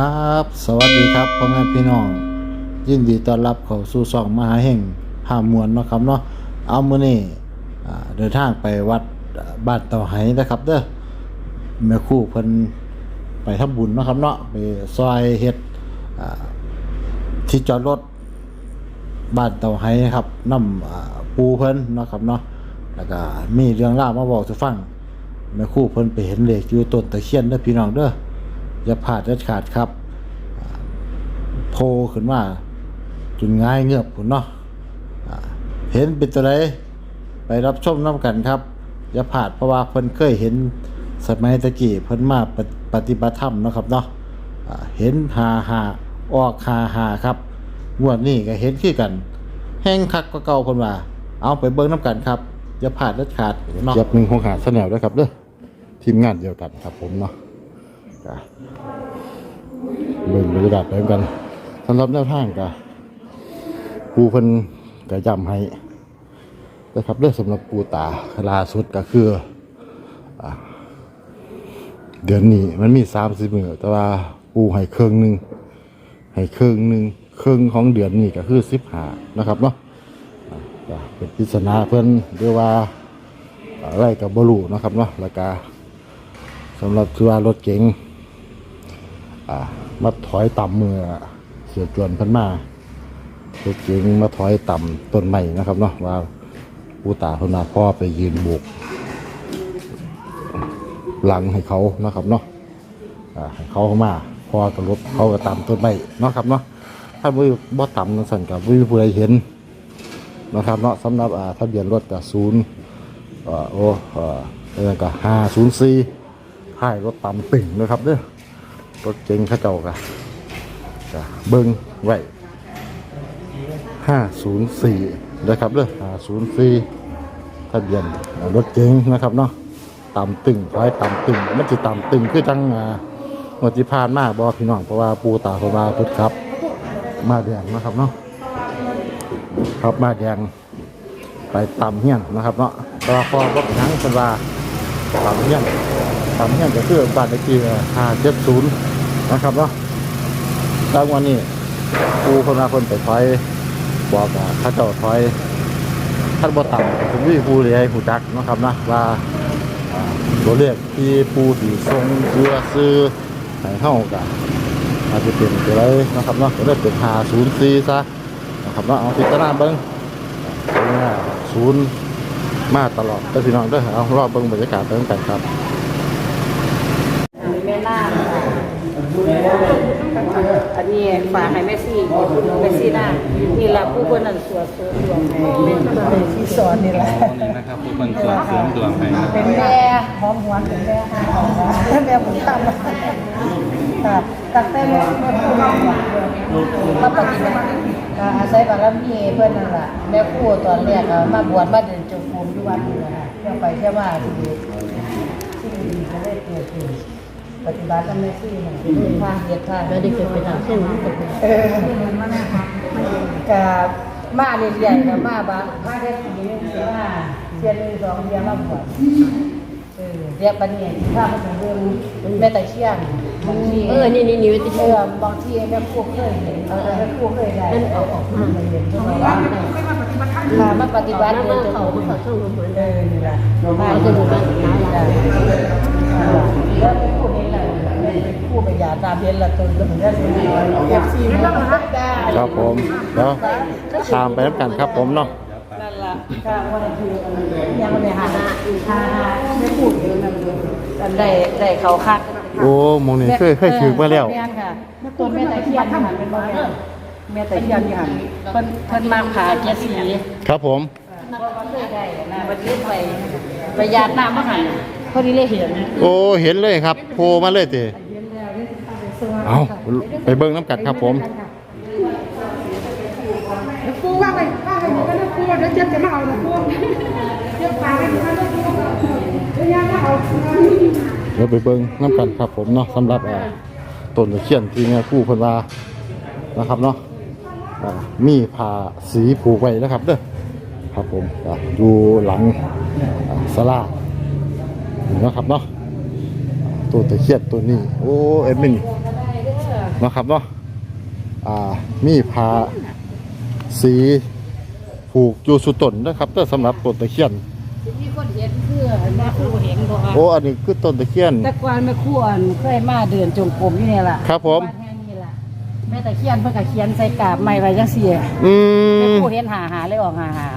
ครับ สวัสดีครับพ่อแม่พี่น้อง ยินดีต้อนรับเข้าสู่ช่องมหาแห่งภาพมวลเนาะครับเนาะเอามื้อนี้อ่เดินทางไปวัดบ้านเต่าไหนะครับเด้อแม่คู่เพิ่นไปทำบุญเนาะครับเนาะไปซอยเฮ็ดที่จอดรถบ้านเต่าไหครับน้ำปูเพิ่นเนาะครับเนาะแล้วก็มีเรื่องเล่าวมาบอกให้ฟังแม่คู่เพิ่นไปเห็นเหลขอยู่ต้นตะเคียนเด้อพี่น้องเด้อ อย่าพลาดเด็ดขาดครับโผล่ขึ้นมาจนง่ายเงือบพุ่นเนาะเห็นเป็นตัวใดไปรับชมน้ำกันครับ อย่าพลาดเพราะว่าเพิ่นเคยเห็นสมัยตะกี้เพิ่นมาปฏิปฏิบัติธรรมนะครับเนาะเห็นหาหาออกหาหาครับงวดนี้ก็เห็นคือกัน แห้งคักก็เก่าคนว่า เอาไปเบิ้งน้ำกันครับ อย่าพลาดเด็ดขาดเนาะเจ็บหนึ่งคงขาดเสนวด้วยครับเด้อทีมงานเดียวกันครับผมเนาะ ก็เบิ้งบรรยากาศไปเหมือนกันสำหรับแนวทางก็ปูเพิ่นก็ย้ำให้นะครับเรื่องสำหรับปูตาล่าสุดก็คืออเดือนนี้มันมีสามสิบมือแต่ว่าปูให้เครื่องหนึ่งให้ครึ่งหนึ่งครึ่งของเดือนนี้ก็คือสิบหานะครับเนาะเป็นปิศนาเพื่อนเรียกว่าอะไรกับบรูนะครับเนาะแล้วก็สำหรับที่ว่ารถเก๋ง อ่ามาถอยต่ำมือเสียจวนเพิ่นมารถเก๋งมาถอยต่ำต้นใหม่นะครับเนาะว่าผู้ตาเพิ่นมาพ่อไปยืนโบกหลังให้เขานะครับเนาะอ่าให้เขาเข้ามาพอกับรถเขาก็ต่ำต้นไม้เนาะครับเนาะถ้าบ่บ่ต่ำนั่นสั่นกับวิผู้ใดเห็นนะครับเนาะสำหรับอ่าทะเบียนรถกับศูนย์อ่าโอ้อ่าเรื่อกับห้าศูนย์สี่ท้ายรถต่ำตึงนะครับเด้อ รถเก๋งข้าเจ้าก็ก็เบิ้งไว้ห้าศูนย์สี่นะครับเด้อห้าศูนย์สี่ทะเบียนรถเก๋งนะครับเนาะต่ำตึงคอยต่ำตึงมันจะต่ำตึงคือจังอ่างวดที่ผ่านมาบอพี่น้องเพราะว่าปูตาเพราะว่าพุทธครับ มาแดงนะครับเนาะครับมาแดงไปต่ำเฮี้ยนนะครับเนาะตาพอก็เป็นทั้งเป็นว่าต่ำเฮี้ยนต่ำเฮี้ยนก็คือบ้านเลขที่ห้าเจ็ดศูนย์ นะครับเนาะแล้ววันนี้ปูคนมาคนไปถอยบอกกับข้าเจ้าถอยท่านบ่ต่ำผมวิปูเลยให้ผู้จักนะครับนะว่าตัวเลขที่ปูสีทรงเรือซื้อให้เท่ากันอาจจะเป็นตัวไรนะครับเนาะก็ได้เป็นหาศูนย์สี่ซะนะครับเนาะเอาพิจารณาเบิ้งศูนย์มาตลอดแต่พี่น้องเด้วยเอารอบเบิ้งบรรยากาศไปด้วยกันครับ แม่ล่า อันนี้ฝากให้แม่ซี่แม่ซี่หน้านี่ละผู้คนนั้นสวดเสริมดวงให้ที่สอนนี่แหละอ๋อนี่นะครับผู้คนสวดเสริมดวงให้นะคเป็รับนแม่หอมหวนเป็นแม่แม่ผมทำค่ะตั้งแต่แม่แม่พูดมาปฏิบัติก็อาศัยบารมีเพื่อนนั่นแหละแม่พูดตอนแรกมาบวชมาเดินจงกรมที่วัดนี่แหละเที่ยวไปเที่ยวมาที่ดีที่ดีก็ได้เกิดขึ้น ปฏิบัติกับแม่ซี่เนี่ยเป็นทางเหตุทางแล้วได้เกิดเป็นทางเส้นนี้ตกเออกับมาเรื่อยๆกับมาบางมาได้ปีนึงสิมาเดือนหนึงสองเดือนมาบวชเออเรียกปันเนี่ยถ้ามันเป็นเรื่องแม่ตะเคียนบางทีเออ นี่นี่นี่วิทเอยุอบางทีแม่ครูเคยเห็นเออแม่ครูเคยได้นั่นออกออกมาเห็นใช่ไหมว่ามามาปฏิบัติมาเลยจะเขาเขาช่องลมหัวเออนี่แหละมาเขาจะจะดูดูแลบ้านน้าเรา แล้วแม่ครูเห็นแหละแม่ครูไปยาตามเห็นละตัวแล้วเหมือนกันเอฟซีมันก็ฮักได้ครับผมแล้วตามไปน้ำกันครับผมเนาะนั่นล่ะก็วันนี้คือยังไม่หาหน้าหาไม่พูดอยู่นั่นอันได้ได้เขาคักโอ้หมองนี่เคยเคยถือมาแล้วแม่นค่ะตัวแม่ตะเคียนที่หันเป็นบ่แม่แม่ตะเคียนที่หันเพิ่นเพิ่นมาผ่าเจ็ดสีครับผมนับเคยได้นะบัดนี้ไปไปยาดน้ำมาหัน พอดีเลยเห็นโอ้เห็นเลยครับโผล่มาเลยติเอาไปเบิ้งน้ำกันครับผมปูว่าไปว่าไปอยู่กันนะปูเดี๋ยวเจ็บจะมาเอานะปูเจ็บปากไปอยู่กันนะปูเดี๋ยวยังมาเอาเดี๋ยวไปเบิ้งน้ำกันครับผมเนาะสำหรับอ่าต้นตะเคียนที่แม่ครู่เพิ่นว่านะครับเนาะอ่ามีผ้าสีผูกไว้นะครับเด้อครับผมอะอยู่หลังอ่าศาลา นี่นะครับเนาะต้นตะเคียนตัวนี้ โอ้เอ็มมินเนาะครับเนาะอ่ามีผ้าสีผูกอยู่สุดต้นนะครับแต่สำหรับต้นตะเคียนสิมีคนเห็นเพื่อแม่ครู่เห็นบ่โอ้อันนี้คือต้นตะเคียนแต่ก่อนแม่ครู่อันเคยมาเดินจงกรมอยู่นี่ล่ะครับผมบ้านแห่งนี้ล่ะแม่ตะเคียนเพิ่นก็เขียนใส่กาบไม้ไว้จังซี่อืแม่มครู่เห็นหาหาเลยออกหาหา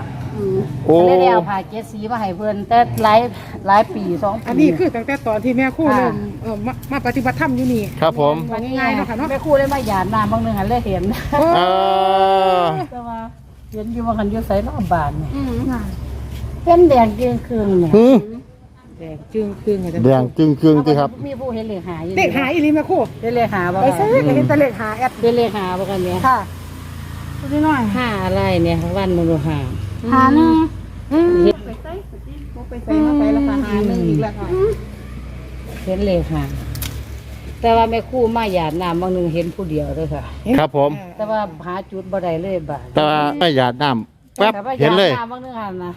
โอ้ก็เลยได้เอาผ้าเจ็ดสีมาให้เพิ่นแต่หลายหลายปีสองปี อันนี้คือตั้งแต่ตอนที่แม่ครู่เริ่มเอ่อมามาปฏิบัติธรรมอยู่นี่ครับผมว่าง่ายๆเนาะค่ะเนาะ แม่ครู่เลยมาหยาดน้ำบางหนึงหันเลยเห็นโอ้อ่าแต่ว่าเห็นอยู่ว่าคันอยู่ไสเนาะบานนี่อืมเป็นแดงเกรียงคืนเนี่ยหืมแดงจึงครึ่งอาจารย์แดงจึงเครื่องที่ครับ มีผู้เห็นเลขหาอยู่เด็กหายอีหลีแม่ครู่เป็นเลขหาบ่ไปซื้อก็เห็นแต่เลขหาแอดเป็นเลขหาบ่กันเนี่ยค่ะดูหน่อยห้าอะไรเนี่ยวันมนุษย์หา หาหนึ่งเห็นไปใส่มาไปแล้วค่ะหาหนึ่งอีกแล้วค่ะเห็นเลขหาแต่ว่าแม่ครู่มาหยาดน้ำบางหนึงเห็นผู้เดียวเลยค่ะ ครับผม แต่ว่าหาจุดบ่ได้เลยบาดแต่ว่าไม่หยาดน้ำแป๊บแต่ว่าเห็นเลยหาดน้ำบางหนึงหันนะ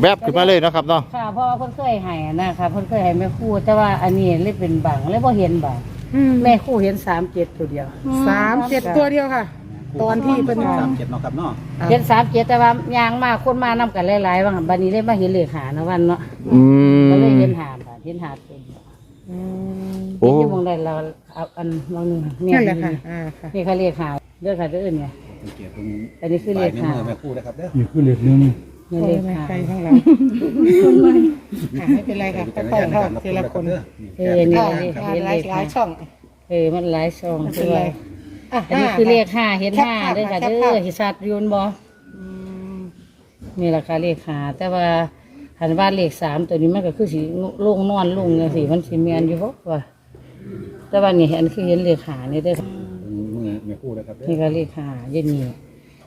แวบขึ้นมาเลยเนาะครับเนาะค่ะเพราะว่าเพิ่นเคยให้นะคะเพิ่นเคยให้แม่ครู่แต่ว่าอันนี้เลยเป็นบังเลยบ่เห็นบังอืมแม่ครู่เห็นสามเจ็ดตัวเดียวสามเจ็ดตัวเดียวค่ะ ตอนที่เป็น สามเจ็ดเนาะครับเนาะเห็นสามเจ็ดแต่ว่ายางมาคนมานํกันหลายๆว่าบัดนี้ได้มาเห็นเลขหานะวันเนาะอืก็เลยมเห็นหาบาดเห็นหาตัวเดียวอืมโอ้เห็นอยู่หมองใดเราเอาอันมองหนึงเนี่ยนั่นแหละค่ะอ่าค่ะนี่เขาเรียกหาเด้อค่ะเด้อเนี่ยเกียรติตรงอันนี้คือเลขหาแม่คู่นะครับเด้อนี่คือเหล็กนึงนี่โอ้เลยขไม่หา ใครข้างหลังอะไม่เป็นไรค่ะค่อยๆเข้าทีละคนเออนี่ค่ะเลขหเห็นหเลลายขหลาหายช่อง เออมันหลายช่องไม่เป็ด้นวไรย อะอันนี้ห้าคือเลขห้าเห็นแคปห้าภาพเด้อค่ะแคปเด้ภาอพหิสัตว์อยูนบ่อืมนี่แหละค่ะเลขหาแต่ว่าหันว่าเลขสามตัวนี้มันก็คือสีลงนอนลงเนี่ยสิมันสิแมนอยู่บ่ว่าแต่ว่านี่อันคือเห็นเลขหานี่เด้อมือแม่คู่นะครับเด้อนี่ก็เลขหาเย็นนี่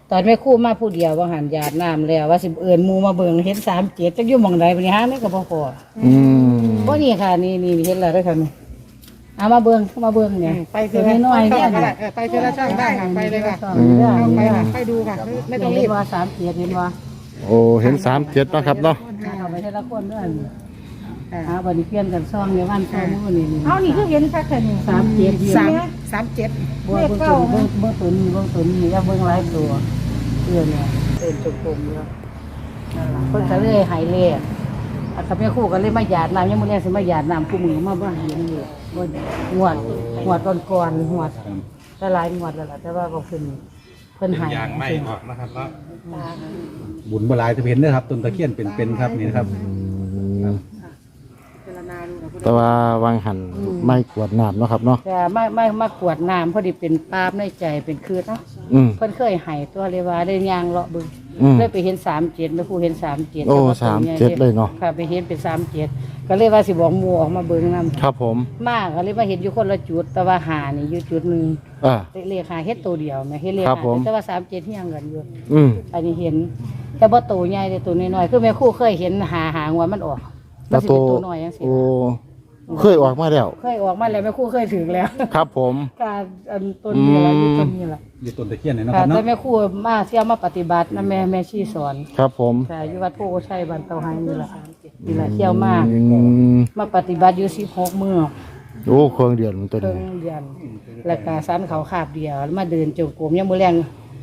ตอนแม่ครู่มาผู้เดียวว่าหันหยาดน้ำแล้ว ว่าสิเอิญมูมาเบิ่งเห็นสามเจ็ดจักอยู่หมองใดปนี้ฮะนี่ก็บ่พออืมบ่นี่ค่ะนี่นี่เห็นแล้วเด้อค่ะนี่ เอามาเบิ่งเข้ามาเบิ่งเนี่ยไปทีตัวละน้อยๆช่เนี่อยงก็ได้เออไปทีละช่องได้ค่ะไปเลยค่ะอืมเอาไปค่ะไปดูค่ะไม่ต้องเห็รีนบว่าสามเจ็ดเห็นว่าโอ้เห็นสามเจ็ดเนาะครับเนาะเอาไปทีละคนด้วยหาบัดนี้เปลี่ยนกันซ่องในวันซ่องมื้อนี่นี่เอานี่คือเห็นค่ะแค่นี้สามเจ็ดสามสามเจ็ดเบิ่งเบิ่งตัวเบิ่งเบิ่งตัวนี้เบิ่งตัวนี้อย่าเบิ่งหลายตัวเพื่อนเนี่ยเป็นจุกกลมเนาะนั่นล่ะเพิ่นก็เลยหายเลข อันกับแม่ครู่ก็เลยมาหยาดน้ำยังมื้อแรกสิมาหยาดน้ำคู่มือมาบ่เห็นเลยบ่งวดงวดก่อนๆงวดแต่หลายงวดแล้วล่ะแต่ว่าบ่เพิ่นเพิ่นหายยางไม่ออกนะครับเนาะบุญบหลายจะเห็นเด้อครับต้นตะเคียนเป็นๆครับนี่นะครับอืมแต่ว่าวังหันไม่กวดน้ำเนาะครับเนาะแต่ไม่ไม่มากวดน้ำพอดีเป็นปาบในใจเป็นคืนเนาะอืมเพิ่นเคยใหายตัวเลยว่าได้ย่างเลาะเบึง อืม เลยไปเห็นสามเจ็ดแม่ครูเห็นสามเจ็ดโอ้37เลยเนาะ ค่ะ ไปเห็นเป็นสามเจ็ดก็เลยว่าสิบอกหมูออกมาเบิ่งนำครับผมมากก็เลยว่าเห็นอยู่คนละจุด แต่ว่าหานี่อยู่จุดหนึ่งอ่า เลขหาเฮ็ดตัวเดียวแม่เฮ็ดเลขครับหาผม แต่ว่าสามเจ็ดที่ยังกันอยู่ อืม อันนี้เห็น แต่บ่โตใหญ่แต่ตัวน้อยๆคือแม่ครูเคยเห็นหาหางว่ามันออกมันสิเป็นตัวน้อยจังซี่โอ้ เคยออกมาแล้ว เคยออกมาแล้วแม่ครูเคยถึงแล้วครับผม การอันต้นนี้ละอยู่ต้นนี้ละอยู่ต้นตะเคียนเนี่ยเนาะคค่ะรับแต่เนาะแม่ครูมาเที่ยวมาปฏิบัตินะแม่แม่ชีสอนครับผมค่ะอยู่วัดโพธิ์ชัยบ้านเตาไฮนี่ละนี่ละเที่ยวมาอืมมาปฏิบัติอยู่สิบหกมื้อโอ้เครื่องเดือนมันตัวเพิ่นี้งเดือนแล้วก็สันเขาขาบเดียวแล้วมาเดินจงกรมยังมื้อแรง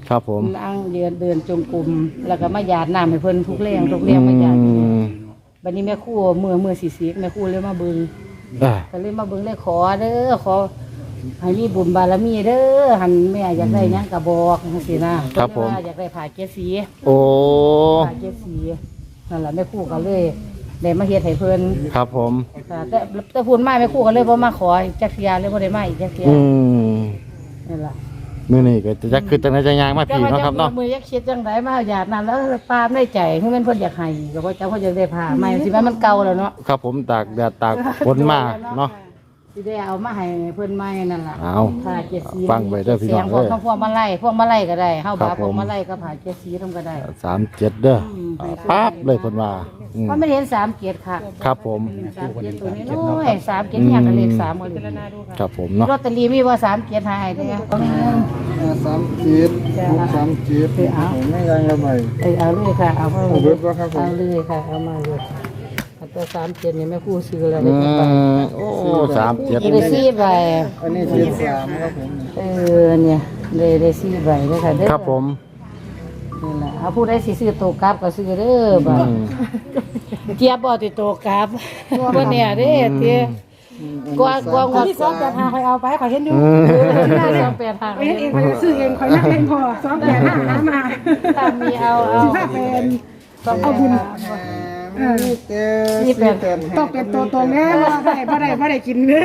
ครับผมนั่งเดินเดินจงกรมแล้วก็มาหยาดน้ำให้เพิ่นทุกแรงทุกแรงมาหยาด อืม บัดนี้แม่ครูมื้อมื้อสิสิแม่ครูเลยมาเบิ่ง อ่าก็เลยมาเบิ่งเลยขอเด้อขอให้มีบุญบารมีเด้อหันแม่อยากได้หยังก็บอกจังซี่นะครับผม เพิ่นว่าอยากได้ผ้าเจ็ดสีโอ้ผ้าเจ็ดสีนั่นแหละแม่ครู่ก็เลยได้มาเฮ็ดให้เพิ่นครับผม ค่ะแต่แต่พูดมาแม่ครู่ก็เลยบ่มาขออีกจักเทียเลยบ่ได้มาอีกจักเทียอืมนั่นล่ะ มื้อนี้ก็จะจักคือจังได๋จะยางมาพี่เนาะครับเนาะมือยักคิดจังไดมาหยาดนั้นแล้วปามในใจคือมันเพิ่นอยากให้ก็บ่จักเพิ่นอยากได้ผ้าใหม่สิว่ามันเก่าแล้วเนาะครับผมตากแดดตากฝนมาเนาะสิได้เอามาให้เพิ่นใหม่นั่นล่ะเอาผ้าเจ็ดสีฟังไว้เด้อพี่น้องเสียงพวกเด้อทั้งพวกมาไล่พวกมาไล่ก็ได้เฮาครับบาพวกผมมาไล่ก็ผ้าเจ็ดสีทำก็ได้สามเจ็ดเด้ออ่าปั๊บเลยเพิ่นว่า อืมเพราะไม่ได้เห็นสามเกียรติค่ะครับผม สามเกียรติตัวนี้น้อยสามเกียรติอย่างกับเลขสามก็เลยครับผมเนาะลอตเตอรี่มีว่าสามเกียรติหายได้ไหมสามจีบหกสามจีบผมไม่ยังละไม่เออเอาเลยค่ะเอาเข้าเอาเบิดบ่ครับผมเอาเลยค่ะเอามาเลยแต่สามเจ็ดนี่แม่ครู่ซื้อแล้วอืได้จักใบมโอ้สามเจ็ด ได้สี่ใบอันนี้สี่สามครับผมเออเนี่ยได้ได้สี่ใบเด้อค่ะเด้อครับผม นี่แหละเอาผู้ใดสิซื้อโตกราฟก็ซื้อเด้อบ่าอืม เกียบบ่ติโตกราฟบ่เนี่ยเด้เตี้ยกว่ากว่างวดที่สองแปดห้าคอยเอาไปคอยเห็นอยู่อืมสองแปดห้าคอยเห็นเองคอยซื้อเองคอยนักเล่นพอสองแปดห้าหามาถ้ามีเอาเอาสิบห้าเป็น ต้องเอาบุญ เออเจ็ดนี่สี่เป็นแปดต้องเป็นตัวตนแน่บ่ได้บ่ได้บ่ได้กินเด้อ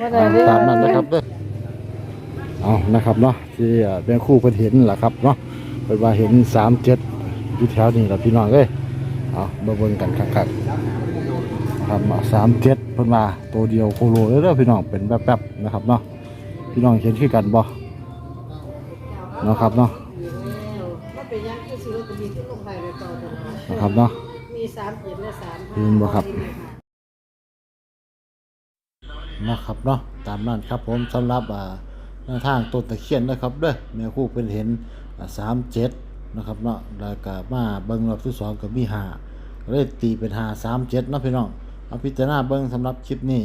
ว่าได้เด้อ ตามนั้นนะครับเด้อ เอานะครับเนาะที่อ่าเป็นคู่เพิ่นเห็นแหละครับเนาะเพิ่นว่าเห็นสามเจ็ดอยู่แถวนี้แหละพี่น้องเอ้ยเอามาเบิ่งกันคักๆครับสามเจ็ดเพิ่นว่าตัวเดียวโคโลเลยเด้อพี่น้องเป็นแป๊บๆนะครับเนาะพี่น้องเห็นคือกันบ่เนาะครับเนาะนะครับเนาะมีสามเจ็ดและสามเห็นบ่ครับนะครับเนาะตามนั้นครับผมสำหรับอ่า หน้าทางต้นตะเคียนนะครับเด้อแม่คู่เพิ่นเห็นสามเจ็ดนะครับเนาะแล้วก็มาเบิ้งรอบที่สองกับมีหาเลยตีเป็นหาสามเจ็ดนะพี่น้องเอาพิจารณาเบิ้งสำหรับคลิปนี้